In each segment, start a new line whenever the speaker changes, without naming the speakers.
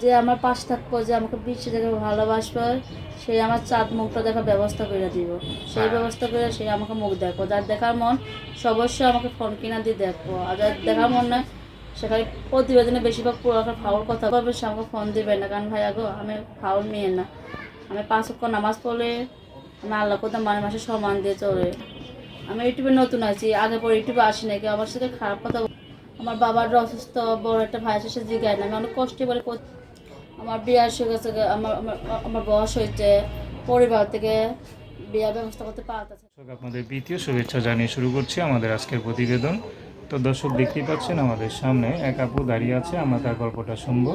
যে আমার পাশে থাকব যে আমাকে বিশ্বে থেকে ভালোবাসবে সেই আমার চাঁদ মুখটা দেখার ব্যবস্থা করে দিব। সেই ব্যবস্থা করে সে আমাকে মুখ দেখব। যার দেখার মন অবশ্যই আমাকে ফোন কিনা দিয়ে দেখব। আর যার দেখার মন নয় সেখানে প্রতিবেদনে বেশিরভাগ পুরো একটা ফাউল কথা বলবে সে আমাকে ফোন দিবে না। কারণ ভাই আগো আমি ফাউল মেয়ে না। আমি পাঁচ অক্ষ নামাজ পড়লে আমি আল্লাহ কোথাও মানে মাসে সমান দিয়ে চলে। আমি ইউটিউবে নতুন আছি আগে পরে ইউটিউবে আসি না কেউ আমার সাথে খারাপ কথা আমার বাবার অসুস্থ বড় একটা ভাই আছে সে জিগায় না। আমি অনেক কষ্টে বলে আমার বিয়ে এসে গেছে আমার আমার বয়স হয়েছে পরিবার থেকে বিয়ার ব্যবস্থা করতে পারতেছে।
আপনাদের প্রীতীয় শুভেচ্ছা জানিয়ে শুরু করছি আমাদের আজকের প্রতিবেদন। তো দর্শক দেখতেই পাচ্ছেন আমাদের সামনে এক আপু দাঁড়িয়ে আছে আমরা তার গল্পটা শুনব।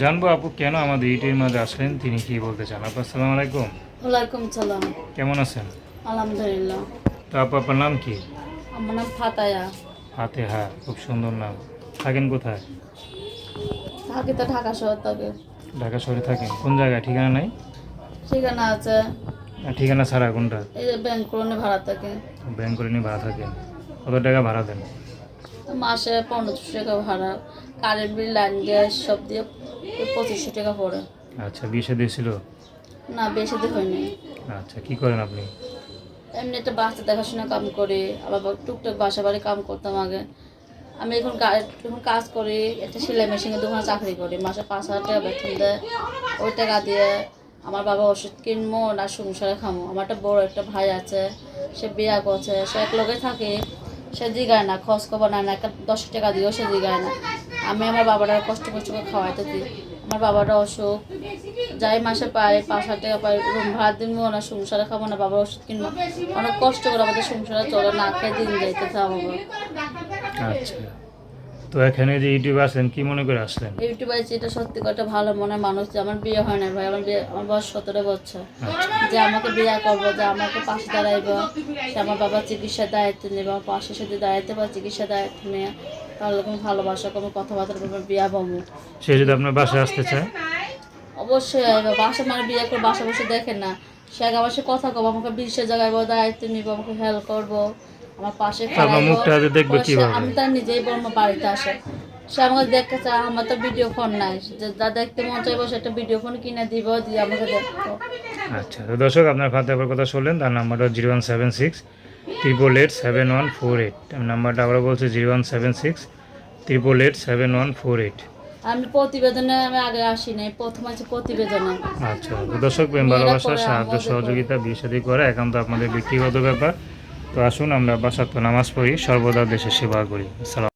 জানব আপু কেন আমাদের ইটির মাঝে আসলেন তিনি কি বলতে চান? আপু আসসালামু আলাইকুম।
ওয়ালাইকুম সালাম।
কেমন আছেন?
আলহামদুলিল্লাহ।
তো আপু আপনার নাম কি?
আমার নাম ফাতায়া
হাতে হা খুব সুন্দর নাম। থাকেন কোথায়?
থাকি তো ঢাকা শহর তবে
ঢাকা শহরে থাকেন কোন জায়গায়? ঠিকানা নাই?
ঠিকানা আছে।
ঠিকানা ছাড়া কোনটা?
এই যে ব্যাংক কলোনি ভাড়া থাকে।
ব্যাংক করে নিয়ে ভাড়া থাকে। কত টাকা ভাড়া দেন?
মাসে পনেরোশো টাকা ভাড়া। কারেন্ট বিল লাইন গ্যাস সব দিয়ে পঁচিশশো টাকা পড়ে।
আচ্ছা বিয়ে দিয়েছিল
না বেশি দিয়ে হয়নি।
আচ্ছা কি করেন আপনি?
এমনি একটা বাচ্চা দেখাশোনা কাম করে আবার টুকটাক বাসা বাড়ি কাম করতাম আগে। আমি এখন এখন কাজ করি, একটা সেলাই মেশিনের দোকানে চাকরি করি, মাসে পাঁচ হাজার টাকা বেতন দেয়। ওই টাকা দিয়ে আমার বাবা ওষুধ কিনবো না সংসারে খামো। আমার একটা বড় একটা ভাই আছে, সে বিয়া করছে, সে এক লগে থাকে, সে জিগায় না, খোঁজ খবর না, একটা দশ টাকা দিয়েও সে জিগায় না। আমি আমার বাবাটা কষ্ট কষ্ট করে খাওয়াইতে দিই। আমার বাবাটা অসুখ। যাই মাসে পাই পাঁচ হাজার টাকা পাই রুম ভাড়া দিবো না, সংসারে খাব না, বাবার ওষুধ কিনবো। অনেক কষ্ট করে আমাদের সংসারে চলে, না খেয়ে দিন যাইতে থাকব
আচ্ছা। তো এখানে যে ইউটিউবে আসলেন কি মনে করে আসলেন?
ইউটিউবে এটা সত্যি কথা ভালো মনে মানুষ যে আমার বিয়ে হয় না ভাই আমার বিয়ে আমার বয়স সতেরো বছর। যে আমাকে বিয়ে করব যে আমাকে পাশে দাঁড়াইবো সে আমার বাবার চিকিৎসার দায়িত্ব নেবে আমার পাশে সাথে দায়িত্ব বা চিকিৎসার দায়িত্ব নিয়ে তাহলে কোনো ভালোবাসা কোনো কথাবার্তা বলব বিয়া পাবো।
সে যদি আপনার বাসায় আসতে চায়?
অবশ্যই বাসা মানে বিয়ে করে বাসা বসে দেখে না। সে আগে আমার কথা কব আমাকে বিশ্বে জায়গায় দায়িত্ব নিব আমাকে হেল্প করব। আমার পাশে
মুখটা দেখবে কীভাবে?
আমি তার নিজেই বলব বাড়িতে আসে। সে আমাকে দেখতে চায় আমার তো ভিডিও ফোন নাই। যা দেখতে মন চাইব সেটা ভিডিও ফোন কিনে দিব দিয়ে আমাকে দেখব
আচ্ছা তো দর্শক আপনার ফাতেহার কথা শুনলেন তার নাম্বারটা zero one seven six triple eight seven one four eight নাম্বারটা আবার বলছে zero one seven six triple eight seven one four eight
আমি প্রতিবেদনে আমি আগে আসি নাই প্রথম আছে প্রতিবেদনে।
আচ্ছা দর্শক প্রেম ভালোবাসা সাহায্য সহযোগিতা বিয়ে শাদী করে একান্ত আপনাদের ব্যক্তিগত ব্যাপার। তো আসুন আমরা বাসাত নামাজ পড়ি সর্বদা দেশের সেবা করি। আসসালাম